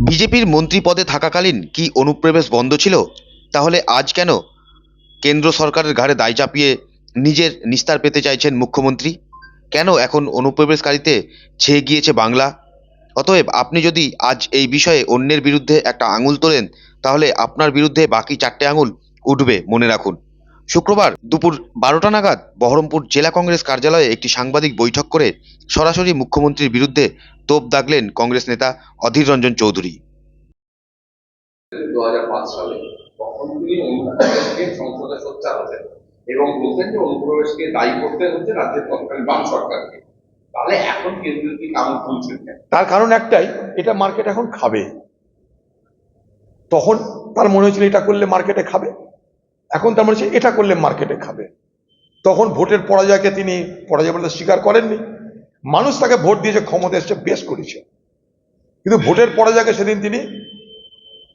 বিজেপির মন্ত্রী পদে থাকাকালীন কি অনুপ্রবেশ বন্ধ ছিল? তাহলে আজ কেন কেন্দ্র সরকারের ঘাড়ে দায় চাপিয়ে নিজের নিস্তার পেতে চাইছেন মুখ্যমন্ত্রী? কেন এখন অনুপ্রবেশকারীতে ছেয়ে গিয়েছে বাংলা? অতএব আপনি যদি আজ এই বিষয়ে অন্যের বিরুদ্ধে একটা আঙুল তোলেন, তাহলে আপনার বিরুদ্ধে বাকি চারটে আঙুল উঠবে, মনে রাখুন। শুক্রবার দুপুর বারোটা নাগাদ বহরমপুর জেলা কংগ্রেস কার্যালয়ে একটি সাংবাদিক বৈঠক করে সরাসরি মুখ্যমন্ত্রীর বিরুদ্ধে তোপ দাগলেন কংগ্রেস নেতা অধীর রঞ্জন চৌধুরী। দু হাজার পাঁচ সালে তখন তিনি অনুপ্রবেশকে সংসদে সোচ্চার হতেন এবং বলতেন যে অনুপ্রবেশকে দায়ী করতে হচ্ছে রাজ্যের তৎকালীন বাম সরকারকে। তাহলে এখন কেন্দ্রীয় তার কারণ একটাই এটা মার্কেট এখন খাবে। তখন তার মনে হয়েছিল এটা করলে মার্কেটে খাবে। এখন তার মনে এটা করলে মার্কেটে খাবে। তখন ভোটের পরাজয়কে তিনি পরাজয় বলতে স্বীকার করেননি। মানুষ তাকে ভোট দিয়েছে ক্ষমতা এসছে, বেশ করেছে। কিন্তু ভোটের পরাজয়কে সেদিন তিনি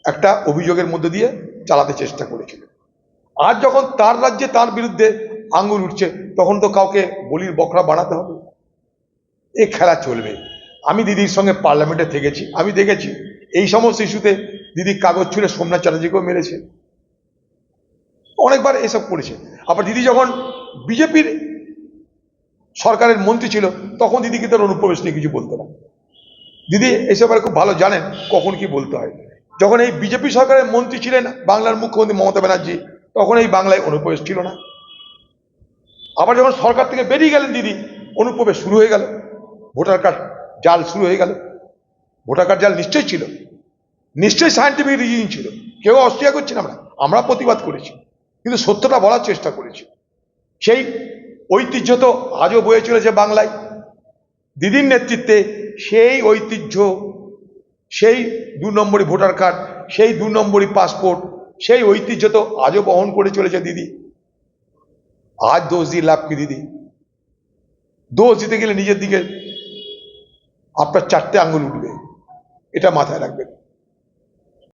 একটা অভিযোগের মধ্যে দিয়ে চালাতে চেষ্টা করেছিলেন। আজ যখন তার রাজ্যে তার বিরুদ্ধে আঙ্গুল উঠছে, তখন তো কাউকে বলির বকরা বানাতে হবে। এ খেলা চলবে। আমি দিদির সঙ্গে পার্লামেন্টে থেকেছি, আমি দেখেছি। এই সমস্ত ইস্যুতে দিদি কাগজ ছুঁড়ে সোমনাথ চ্যাটার্জিকেও মেরেছে। অনেকবার এসব করেছে। আবার দিদি যখন বিজেপির সরকারের মন্ত্রী ছিল, তখন দিদি কিন্তু অনুপ্রবেশ নিয়ে কিছু বলতো না। দিদি এসব খুব ভালো জানেন কখন কি বলতে হয়। যখন এই বিজেপি সরকারের মন্ত্রী ছিলেন বাংলার মুখ্যমন্ত্রী মমতা ব্যানার্জি, তখন এই বাংলায় অনুপ্রবেশ ছিল না। আবার যখন সরকার থেকে বেরিয়ে গেলেন দিদি, অনুপ্রবেশ শুরু হয়ে গেল। ভোটার কার্ড জাল শুরু হয়ে গেল। ভোটার কার্ড জাল নিশ্চয়ই ছিল। নিশ্চয়ই সায়েন্টিফিক রিজন ছিল। কেউ অস্বীকার করছি না আমরা। আমরা প্রতিবাদ করেছি। কিন্তু সত্যটা বলার চেষ্টা করেছি। সেই ঐতিহ্য তো আজও বয়ে চলেছে বাংলায়। দিদির নেতৃত্বে সেই ঐতিহ্য, সেই দু নম্বরই ভোটার কার্ড, সেই দু নম্বরই পাসপোর্ট, সেই ঐতিহ্য তো আজও বহন করে চলেছে দিদি। আজ দোষ দিয়ে লাভ কি দিদি? দোষ দিতে গেলে নিজের দিকে আপনার চারটে আঙ্গুল উঠবে। এটা মাথায় রাখবেন।